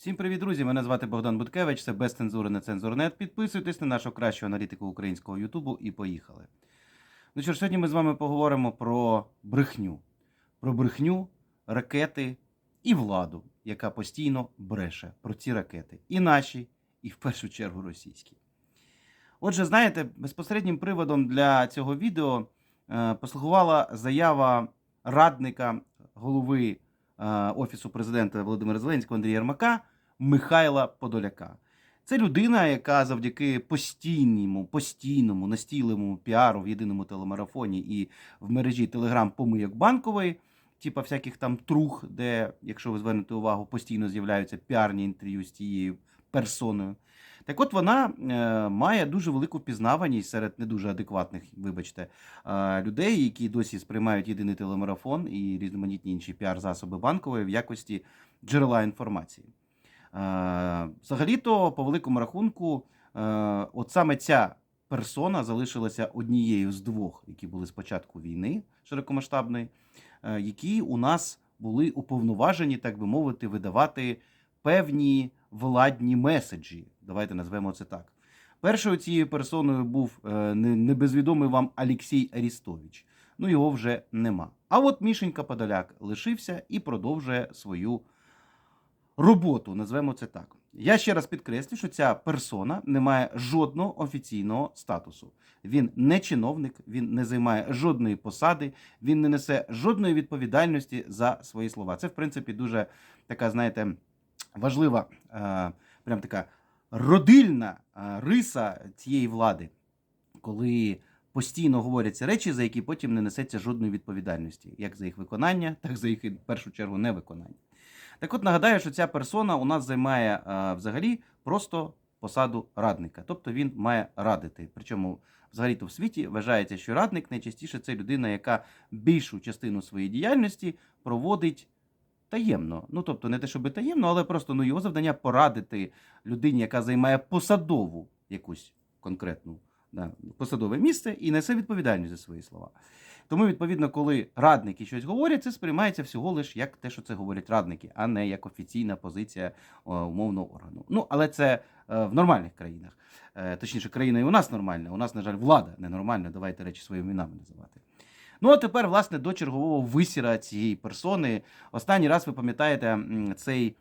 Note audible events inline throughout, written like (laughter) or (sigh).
Всім привіт, друзі! Мене звати Богдан Буткевич, це без цензури на цензурнет. Підписуйтесь на нашого кращого аналітику українського Ютубу і поїхали. Ну що ж, сьогодні ми з вами поговоримо про брехню. Про брехню, ракети і владу, яка постійно бреше про ці ракети. І наші, і в першу чергу російські. Отже, знаєте, безпосереднім приводом для цього відео е, послугувала заява радника голови е, Офісу президента Володимира Зеленського Андрія Єрмака Михайла Подоляка. Це людина, яка завдяки постійному, постійному, настійливому піару в єдиному телемарафоні і в мережі Телеграм помийок банкової, типа всяких там трух, де, якщо ви звернете увагу, постійно з'являються піарні інтерв'ю з тією персоною. Так от вона е, має дуже велику впізнаваність серед не дуже адекватних, вибачте, е, людей, які досі сприймають єдиний телемарафон і різноманітні інші піар-засоби банкової в якості джерела інформації. Е, Взагалі-то, по великому рахунку, е, от саме ця персона залишилася однією з двох, які були з початку війни широкомасштабної, е, які у нас були уповноважені, так би мовити, видавати певні владні меседжі. Давайте назвемо це так. Першою цією персоною був не- небезвідомий вам Алексій Арістович. Ну його вже нема. А от Мішенька Подоляк лишився і продовжує свою роботу, назвемо це так. Я ще раз підкреслю, що ця персона не має жодного офіційного статусу. Він не чиновник, він не займає жодної посади, він не несе жодної відповідальності за свої слова. Це, в принципі, дуже така, знаєте, важлива, е, прям така родильна е, риса цієї влади, коли постійно говоряться речі, за які потім не несеться жодної відповідальності, як за їх виконання, так за їх в першу чергу невиконання. Так от нагадаю, що ця персона у нас займає е, взагалі просто посаду радника, тобто він має радити. Причому взагалі-то в світі вважається, що радник найчастіше це людина, яка більшу частину своєї діяльності проводить таємно. Ну тобто не те, щоб таємно, але просто ну його завдання порадити людині, яка займає посадову якусь конкретну посадове місце і несе відповідальність за свої слова. Тому, відповідно, коли радники щось говорять, це сприймається всього лиш як те, що це говорять радники, а не як офіційна позиція умовного органу. Ну, але це е, в нормальних країнах. Е, точніше, країна і у нас нормальна. У нас, на жаль, влада ненормальна. Давайте речі своїми іменами називати. Ну, а тепер, власне, до чергового висіра цієї персони. Останній раз ви пам'ятаєте, цей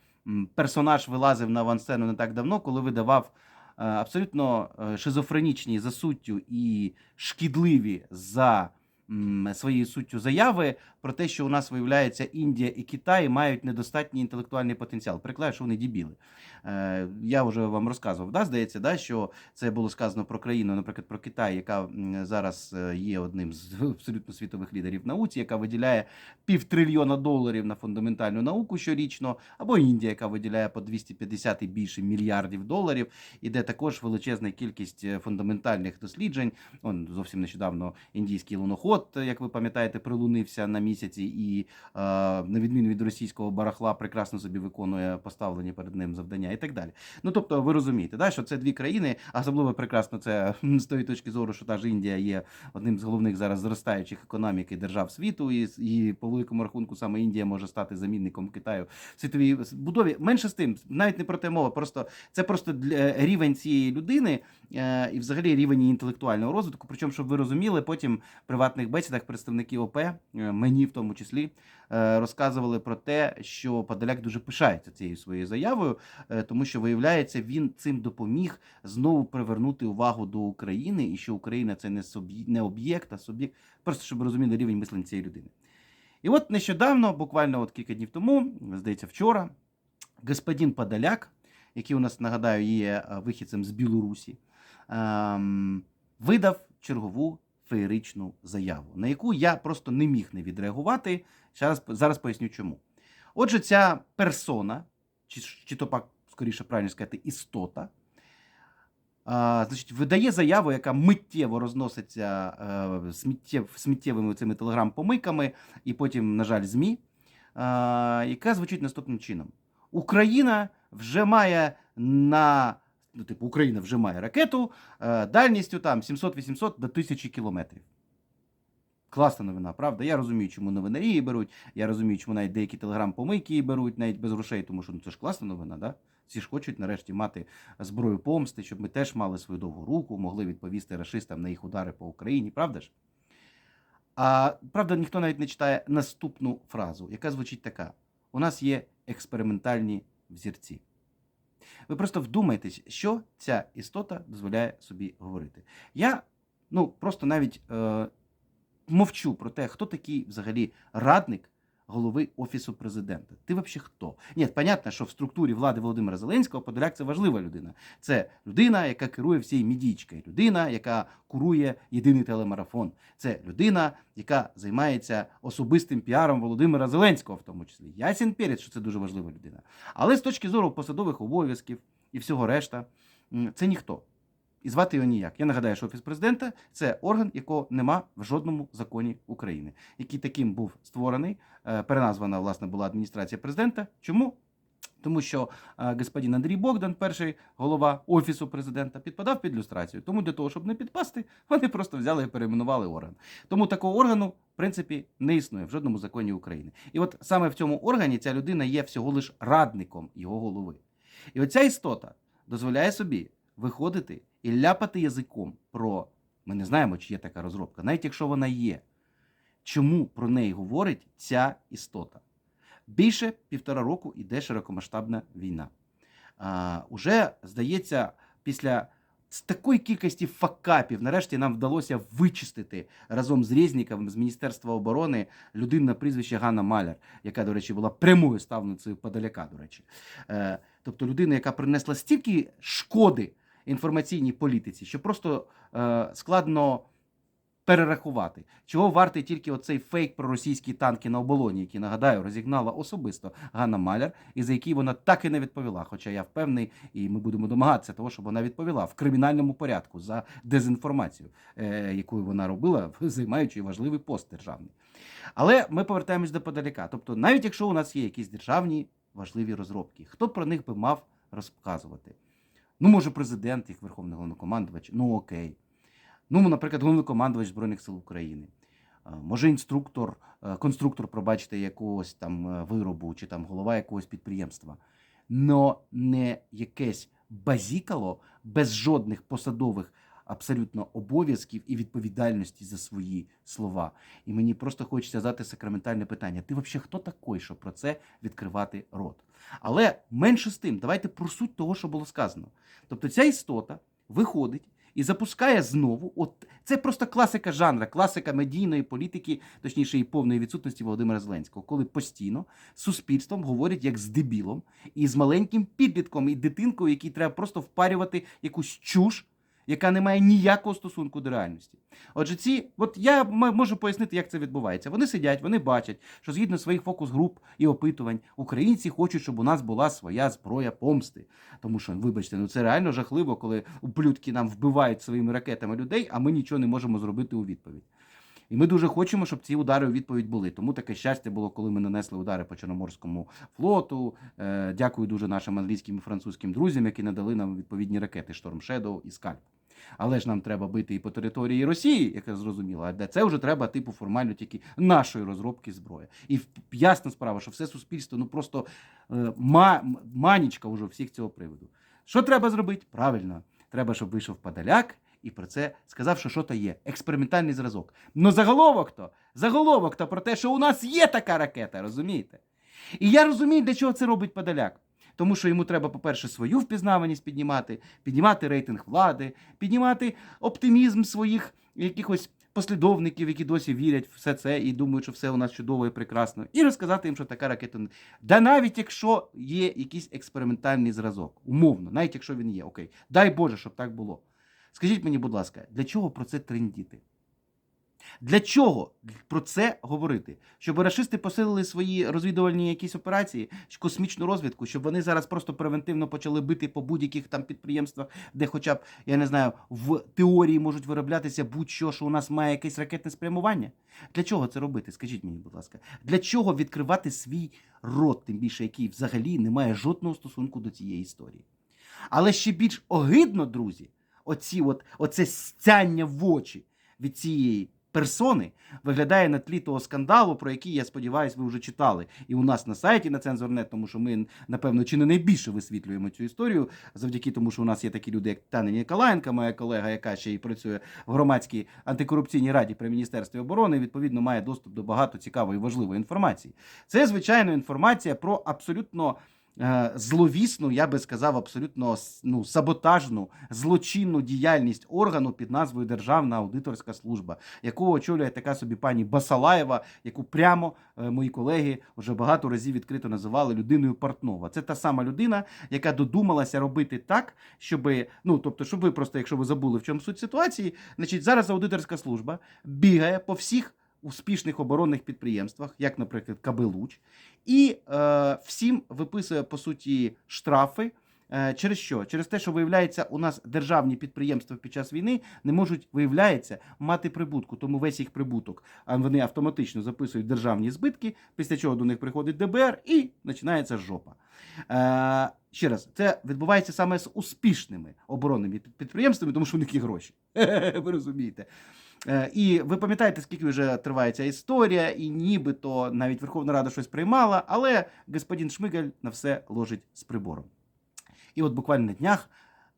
персонаж вилазив на авансцену не так давно, коли видавав е, абсолютно е, шизофренічні за суттю і шкідливі за своєю суттю заяви про те, що у нас виявляється Індія і Китай мають недостатній інтелектуальний потенціал. Прикладаю, що вони дібіли. Е, я вже вам розказував, да, здається, да, що це було сказано про країну, наприклад, про Китай, яка зараз е, є одним з (laughs) абсолютно світових лідерів науці, яка виділяє півтрильйона доларів на фундаментальну науку щорічно, або Індія, яка виділяє по 250 і більше мільярдів доларів, і де також величезна кількість е, фундаментальних досліджень. Он зовсім нещодавно індійський луноход, е, як ви пам'ятаєте, прилунився на місяці, і е, на відміну від російського барахла, прекрасно собі виконує поставлені перед ним завдання і так далі. Ну тобто, ви розумієте, да, що це дві країни, особливо прекрасно це з тої точки зору, що та ж Індія є одним з головних зараз зростаючих економік і держав світу, і, і по великому рахунку саме Індія може стати замінником Китаю в світовій будові. Менше з тим, навіть не про те мова, просто це просто для, рівень цієї людини е, і взагалі рівень інтелектуального розвитку. Причому, щоб ви розуміли, потім в приватних бесідах представники ОП, е, мені в тому числі, е, розказували про те, що Подоляк дуже пишається цією своєю заявою, е, тому що виявляється, він цим допоміг знову привернути увагу до України, і що Україна це не собі не об'єкт, а суб'єкт. Просто щоб розуміли рівень мислення цієї людини. І от нещодавно, буквально от кілька днів тому, здається, вчора, господин Подоляк, який у нас нагадаю є е, вихідцем з Білорусі, ем, видав чергову феєричну заяву, на яку я просто не міг не відреагувати. Зараз, зараз поясню чому. Отже, ця персона, чи, чи то пак, скоріше правильно сказати, істота, а, значить, видає заяву, яка миттєво розноситься е, сміттєв, сміттєвими цими телеграм-помийками, і потім, на жаль, ЗМІ, е, яка звучить наступним чином: Україна вже має на ну, типу, Україна вже має ракету е, дальністю там 700-800 до 1000 кілометрів. Класна новина, правда? Я розумію, чому новинарі її беруть. Я розумію, чому навіть деякі телеграм-помийки її беруть, навіть без грошей, тому що ну, це ж класна новина, да? Всі ж хочуть нарешті мати зброю помсти, щоб ми теж мали свою довгу руку, могли відповісти рашистам на їх удари по Україні, правда ж? А правда, ніхто навіть не читає наступну фразу, яка звучить така: у нас є експериментальні взірці. Ви просто вдумайтесь, що ця істота дозволяє собі говорити. Я ну, просто навіть е, мовчу про те, хто такий взагалі радник голови Офісу президента. Ти взагалі хто? Ні, понятно, що в структурі влади Володимира Зеленського Подоляк це важлива людина. Це людина, яка керує всією мідічкою, людина, яка курує єдиний телемарафон. Це людина, яка займається особистим піаром Володимира Зеленського, в тому числі. Ясен перець, що це дуже важлива людина. Але з точки зору посадових обов'язків і всього решта, це ніхто. І звати його ніяк. Я нагадаю, що Офіс президента це орган, якого нема в жодному законі України, який таким був створений. Е, Переназвана, власне, була адміністрація президента. Чому? Тому що е, господин Андрій Богдан, перший голова Офісу президента, підпадав під люстрацію. Тому для того, щоб не підпасти, вони просто взяли і перейменували орган. Тому такого органу, в принципі, не існує в жодному законі України. І от саме в цьому органі ця людина є всього лиш радником його голови. І оця істота дозволяє собі виходити і ляпати язиком про ми не знаємо, чи є така розробка, навіть якщо вона є. Чому про неї говорить ця істота? Більше півтора року йде широкомасштабна війна. А, уже, здається, після з такої кількості факапів, нарешті нам вдалося вичистити разом з Резніком з Міністерства оборони людину на прізвище Ганна Маляр, яка, до речі, була прямою ставницею Подоляка, до речі. Е, тобто людина, яка принесла стільки шкоди інформаційній політиці, що просто е, складно перерахувати, чого вартий тільки оцей фейк про російські танки на оболоні, який, нагадаю, розігнала особисто Ганна Маляр, і за який вона так і не відповіла. Хоча я впевнений, і ми будемо домагатися того, щоб вона відповіла в кримінальному порядку за дезінформацію, е, яку вона робила, (laughs) займаючи важливий пост державний. Але ми повертаємось до подаляка. Тобто, навіть якщо у нас є якісь державні важливі розробки, хто про них би мав розказувати? Ну, може, президент, як Верховний головнокомандувач, ну окей. Ну, наприклад, головнокомандувач Збройних сил України. Може, інструктор, е, конструктор, пробачте, якогось там е, виробу чи там голова якогось підприємства. Но не якесь базікало без жодних посадових абсолютно обов'язків і відповідальності за свої слова. І мені просто хочеться задати сакраментальне питання: ти взагалі хто такий, щоб про це відкривати рот? Але менше з тим, давайте про суть того, що було сказано. Тобто ця істота виходить і запускає знову. От це просто класика жанра, класика медійної політики, точніше, і повної відсутності Володимира Зеленського, коли постійно суспільством говорять як з дебілом і з маленьким підлітком і дитинкою, якій треба просто впарювати якусь чуш. Яка не має ніякого стосунку до реальності. Отже, ці, от я можу пояснити, як це відбувається. Вони сидять, вони бачать, що згідно своїх фокус-груп і опитувань, українці хочуть, щоб у нас була своя зброя помсти. Тому що, вибачте, ну це реально жахливо, коли ублюдки нам вбивають своїми ракетами людей, а ми нічого не можемо зробити у відповідь. І ми дуже хочемо, щоб ці удари у відповідь були. Тому таке щастя було, коли ми нанесли удари по Чорноморському флоту. Е, дякую дуже нашим англійським і французьким друзям, які надали нам відповідні ракети Storm Shadow і Скальп. Але ж нам треба бити і по території Росії, яка зрозуміла, а це вже треба типу формально тільки нашої розробки зброї. І ясна справа, що все суспільство ну просто е, ма, манічка вже всіх цього приводу. Що треба зробити? Правильно, треба, щоб вийшов Подоляк і про це сказав, що що то є експериментальний зразок. Ну заголовок то заголовок то про те, що у нас є така ракета, розумієте? І я розумію, для чого це робить Подоляк. Тому що йому треба, по-перше, свою впізнаваність піднімати, піднімати рейтинг влади, піднімати оптимізм своїх якихось послідовників, які досі вірять в все це і думають, що все у нас чудово і прекрасно, і розказати їм, що така ракета. не- Да навіть якщо є якийсь експериментальний зразок, умовно, навіть якщо він є, окей, дай Боже, щоб так було. Скажіть мені, будь ласка, для чого про це трендіти? Для чого про це говорити? Щоб рашисти посилили свої розвідувальні якісь операції, космічну розвідку, щоб вони зараз просто превентивно почали бити по будь-яких там підприємствах, де, хоча б, я не знаю, в теорії можуть вироблятися будь-що, що у нас має якесь ракетне спрямування. Для чого це робити? Скажіть мені, будь ласка, для чого відкривати свій рот, тим більше який взагалі не має жодного стосунку до цієї історії? Але ще більш огидно, друзі, оці от, оце стяння в очі від цієї персони виглядає на тлі того скандалу, про який, я сподіваюся, ви вже читали. І у нас на сайті на Цензорнет, тому що ми, напевно, чи не найбільше висвітлюємо цю історію, завдяки тому, що у нас є такі люди, як Таня Ніколаєнка, моя колега, яка ще й працює в громадській антикорупційній раді при Міністерстві оборони, відповідно, має доступ до багато цікавої і важливої інформації. Це, звичайно, інформація про абсолютно. Е, Зловісну, я би сказав, абсолютно ну, саботажну, злочинну діяльність органу під назвою Державна аудиторська служба, яку очолює така собі пані Басалаєва, яку прямо е, мої колеги вже багато разів відкрито називали людиною Портнова. Це та сама людина, яка додумалася робити так, щоб, ну тобто, щоб ви просто, якщо ви забули в чому суть ситуації, значить зараз аудиторська служба бігає по всіх успішних оборонних підприємствах, як, наприклад, Кабелуч, і е, всім виписує по суті штрафи. Е, Через що? Через те, що виявляється, у нас державні підприємства під час війни не можуть, виявляється, мати прибутку. Тому весь їх прибуток вони автоматично записують державні збитки, після чого до них приходить ДБР і починається жопа. Е, ще раз, це відбувається саме з успішними оборонними підприємствами, тому що у них є гроші. (laughs) Ви розумієте. Е, І ви пам'ятаєте, скільки вже триває ця історія, і нібито навіть Верховна Рада щось приймала, але господин Шмигаль на все ложить з прибором. І от буквально на днях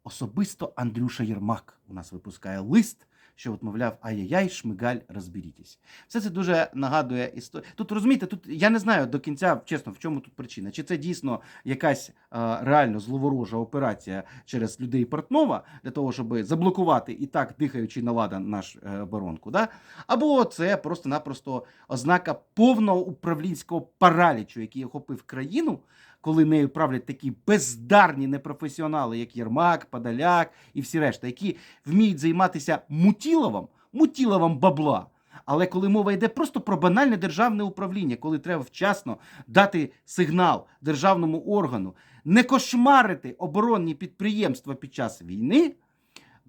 особисто Андрюша Єрмак у нас випускає лист, що от, мовляв, ай-яй-яй, Шмигаль, розберітесь. Все це дуже нагадує історію. Тут розумієте, тут я не знаю до кінця, чесно, в чому тут причина. Чи це дійсно якась е, реально зловорожа операція через людей Портнова для того, щоб заблокувати і так дихаючи на ладан наш е, оборонку, да? або це просто-напросто ознака повного управлінського паралічу, який охопив країну, коли нею правлять такі бездарні непрофесіонали, як Єрмак, Подоляк і всі решта, які вміють займатися мутіловом, вам бабла. Але коли мова йде просто про банальне державне управління, коли треба вчасно дати сигнал державному органу, не кошмарити оборонні підприємства під час війни,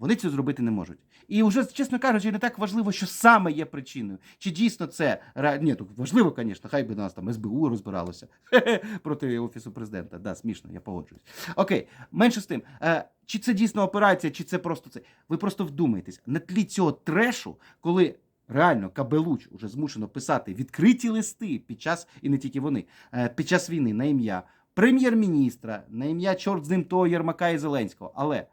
вони цього зробити не можуть. І вже, чесно кажучи, не так важливо, що саме є причиною. Чи дійсно це Ні, тут важливо, звісно, хай би нас там СБУ розбиралося (laughs) проти офісу президента. Да, смішно, я погоджуюсь. Окей, менше з тим. Е, чи це дійсно операція, чи це просто це? Ви просто вдумайтесь, на тлі цього трешу, коли. Реально, Кабелуч уже змушено писати відкриті листи під час, і не тільки вони, е, під час війни на ім'я прем'єр-міністра, на ім'я чорт з ним того Єрмака і Зеленського. Але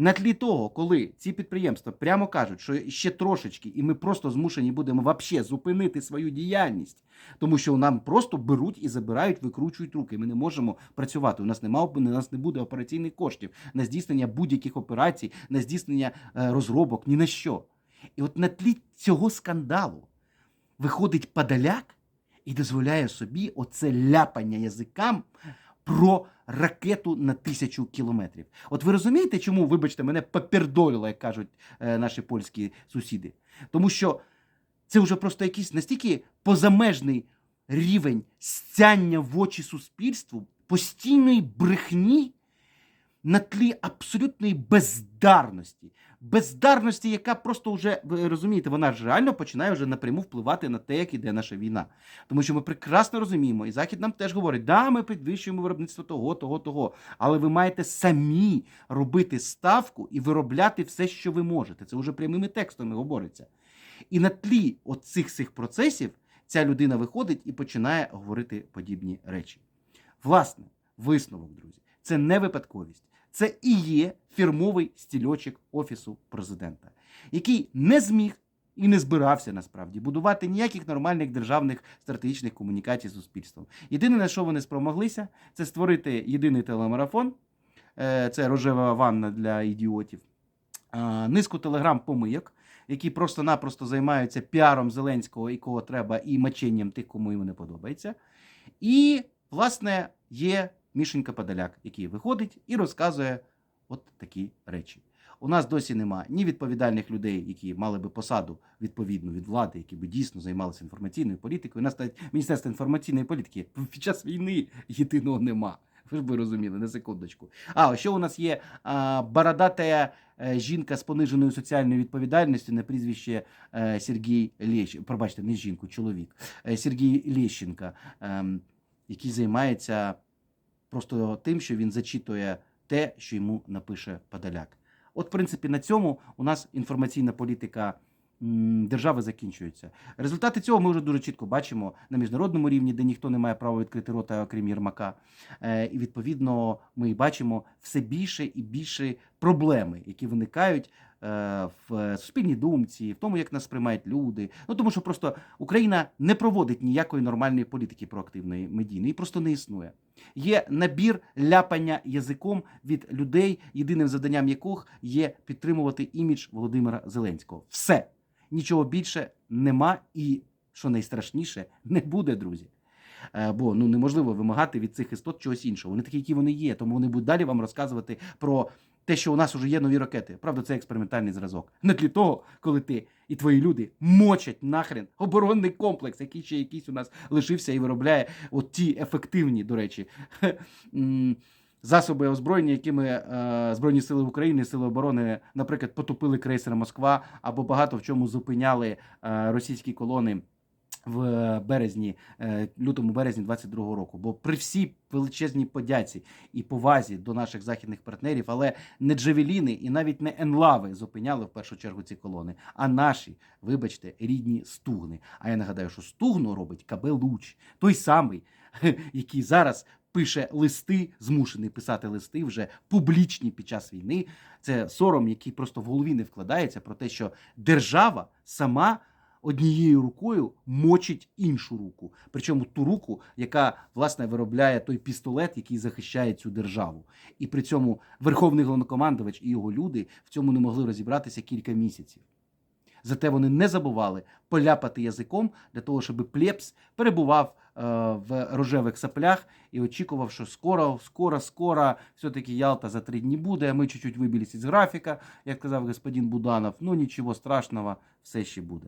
на тлі того, коли ці підприємства прямо кажуть, що ще трошечки, і ми просто змушені будемо вообще зупинити свою діяльність, тому що нам просто беруть і забирають, викручують руки. Ми не можемо працювати. У нас нема у нас не буде операційних коштів на здійснення будь-яких операцій, на здійснення е, розробок, ні на що. І от на тлі цього скандалу виходить Подоляк і дозволяє собі оце ляпання язикам про ракету на тисячу кілометрів. От ви розумієте, чому, вибачте, мене попердолило, як кажуть е, наші польські сусіди? Тому що це вже просто якийсь настільки позамежний рівень стяння в очі суспільству, постійної брехні на тлі абсолютної бездарності. Бездарності, яка просто вже, ви розумієте, вона ж реально починає вже напряму впливати на те, як іде наша війна. Тому що ми прекрасно розуміємо, і Захід нам теж говорить, да, ми підвищуємо виробництво того, того, того. Але ви маєте самі робити ставку і виробляти все, що ви можете. Це вже прямими текстами говориться. І на тлі оцих всіх процесів ця людина виходить і починає говорити подібні речі. Власне, висновок, друзі, це не випадковість. Це і є фірмовий стільочок Офісу президента, який не зміг і не збирався насправді будувати ніяких нормальних державних стратегічних комунікацій з суспільством. Єдине, на що вони спромоглися, це створити єдиний телемарафон, е, це рожева ванна для ідіотів, низку телеграм-помийок, які просто-напросто займаються піаром Зеленського і кого треба, і маченням тих, кому йому не подобається. І, власне, є Мішенька Подоляк, який виходить і розказує от такі речі. У нас досі нема ні відповідальних людей, які мали би посаду відповідну від влади, які би дійсно займалися інформаційною політикою. У нас навіть Міністерство інформаційної політики під час війни єдиного нема. Ви ж би розуміли, на секундочку. А що у нас є а, бородата е, жінка з пониженою соціальною відповідальністю на прізвище е, Сергій Лещенко. Пробачте, не жінку, чоловік. Е, Сергій Лещенка, ем, який займається просто тим, що він зачитує те, що йому напише Подоляк. От, в принципі, на цьому у нас інформаційна політика держави закінчуються. Результати цього ми вже дуже чітко бачимо на міжнародному рівні, де ніхто не має права відкрити рота, окрім Єрмака. Е, І відповідно ми бачимо все більше і більше проблеми, які виникають е, в суспільній думці, в тому, як нас сприймають люди. Ну тому що просто Україна не проводить ніякої нормальної політики проактивної медійної, і просто не існує. Є набір ляпання язиком від людей, єдиним завданням яких є підтримувати імідж Володимира Зеленського. Все нічого більше нема, і що найстрашніше, не буде, друзі. Е, Бо ну неможливо вимагати від цих істот чогось іншого. Вони такі, які вони є, тому вони будуть далі вам розказувати про те, що у нас вже є нові ракети. Правда, це експериментальний зразок. Не для того, коли ти і твої люди мочать нахрен оборонний комплекс, який ще якийсь у нас лишився і виробляє от ті ефективні, до речі, (laughs) засоби озброєння, якими е, Збройні сили України, сили оборони, наприклад, потопили крейсер Москва або багато в чому зупиняли е, російські колони. В березні, е, лютому березні 22-го року, бо при всій величезній подяці і повазі до наших західних партнерів, але не джевеліни і навіть не енлави зупиняли в першу чергу ці колони, а наші, вибачте, рідні стугни. А я нагадаю, що стугну робить КБ Луч, той самий, (laughs) який зараз пише листи, змушений писати листи вже публічні під час війни. Це сором, який просто в голові не вкладається про те, що держава сама однією рукою мочить іншу руку. Причому ту руку, яка власне виробляє той пістолет, який захищає цю державу. І при цьому верховний головнокомандувач і його люди в цьому не могли розібратися кілька місяців. Зате вони не забували поляпати язиком для того, щоб плепс перебував е, в рожевих саплях і очікував, що скоро, скоро, скоро все-таки Ялта за три дні буде. а Ми чуть-чуть вибились із графіка, як казав господин Буданов. Ну нічого страшного, все ще буде.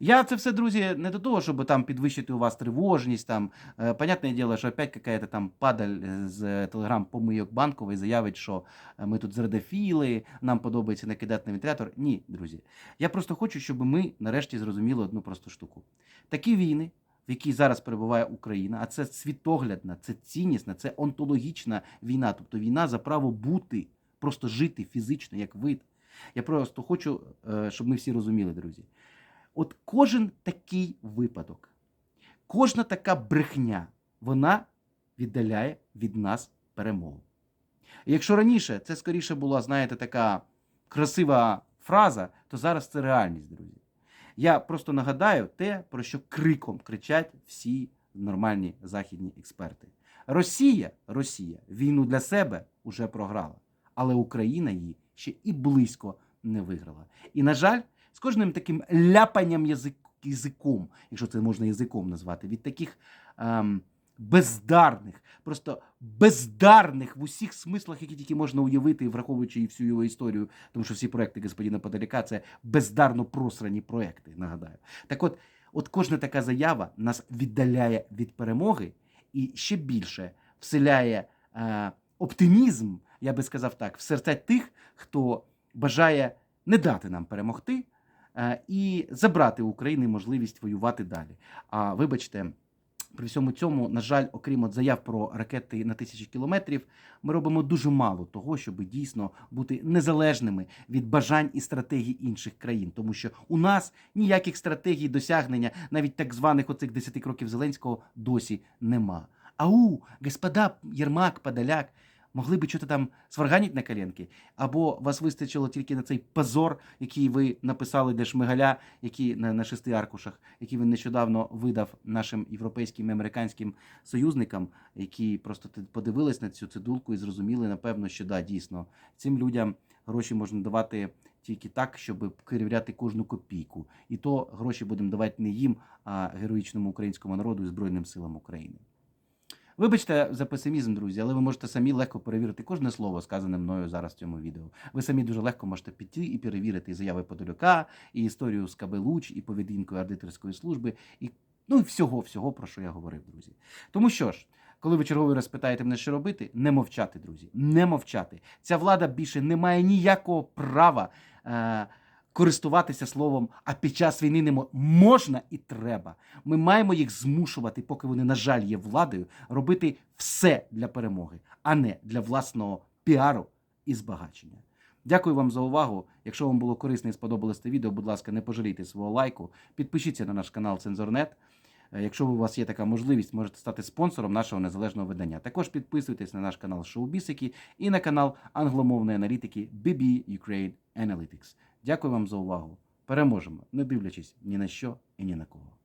Я це все, друзі, не до того, щоб там підвищити у вас тривожність. Там, е, понятне діло, що опять какая-то там падаль е, з телеграм-помийок банкової заявить, що е, ми тут зрадофіли, нам подобається накидати на вентилятор. Ні, друзі. Я просто хочу, щоб ми нарешті зрозуміли одну просту штуку. Такі війни, в якій зараз перебуває Україна, а це світоглядна, це ціннісна, це онтологічна війна, тобто війна за право бути, просто жити фізично, як вид. Я просто хочу, щоб ми всі розуміли, друзі. От кожен такий випадок, кожна така брехня, вона віддаляє від нас перемогу. Якщо раніше це скоріше була, знаєте, така красива фраза, то зараз це реальність, друзі. Я просто нагадаю те, про що криком кричать всі нормальні західні експерти. Росія, Росія війну для себе вже програла, але Україна її ще і близько не виграла. І, на жаль, з кожним таким ляпанням язик, язиком, якщо це можна язиком назвати, від таких ем, бездарних, просто бездарних в усіх смислах, які тільки можна уявити, враховуючи і всю його історію, тому що всі проекти господина Подоляка це бездарно просрані проекти, нагадаю. Так от, от кожна така заява нас віддаляє від перемоги і ще більше вселяє е, оптимізм, я би сказав так, в серця тих, хто бажає не дати нам перемогти і забрати у України можливість воювати далі. А вибачте. При всьому цьому, на жаль, окрім от заяв про ракети на тисячі кілометрів, ми робимо дуже мало того, щоб дійсно бути незалежними від бажань і стратегій інших країн, тому що у нас ніяких стратегій досягнення, навіть так званих оцих 10 кроків Зеленського, досі нема. Ау, господа Єрмак, Подоляк, могли би щось там сварганіть на коленки, або вас вистачило тільки на цей позор, який ви написали де Шмигаля, який на, на шести аркушах, який він нещодавно видав нашим європейським і американським союзникам, які просто подивились на цю цидулку і зрозуміли, напевно, що да, дійсно цим людям гроші можна давати. Тільки так, щоб перевіряти кожну копійку, і то гроші будемо давати не їм, а героїчному українському народу і Збройним силам України. Вибачте за песимізм, друзі, але ви можете самі легко перевірити кожне слово, сказане мною зараз в цьому відео. Ви самі дуже легко можете піти і перевірити і заяви Подолюка, і історію з КБ Луч, і поведінку аудиторської служби, і ну і всього, всього, про що я говорив, друзі. Тому що ж, коли ви черговий раз питаєте мене, що робити, не мовчати, друзі, не мовчати. Ця влада більше не має ніякого права. Е- Користуватися словом, а під час війни не можна і треба. Ми маємо їх змушувати, поки вони, на жаль, є владою, робити все для перемоги, а не для власного піару і збагачення. Дякую вам за увагу. Якщо вам було корисно і сподобалось це відео, будь ласка, не пожалійте свого лайку. Підпишіться на наш канал Цензорнет. Е, Якщо у вас є така можливість, можете стати спонсором нашого незалежного видання. Також підписуйтесь на наш канал Шоубісики і на канал англомовної аналітики BB Ukraine Analytics. Дякую вам за увагу. Переможемо, не дивлячись ні на що і ні на кого.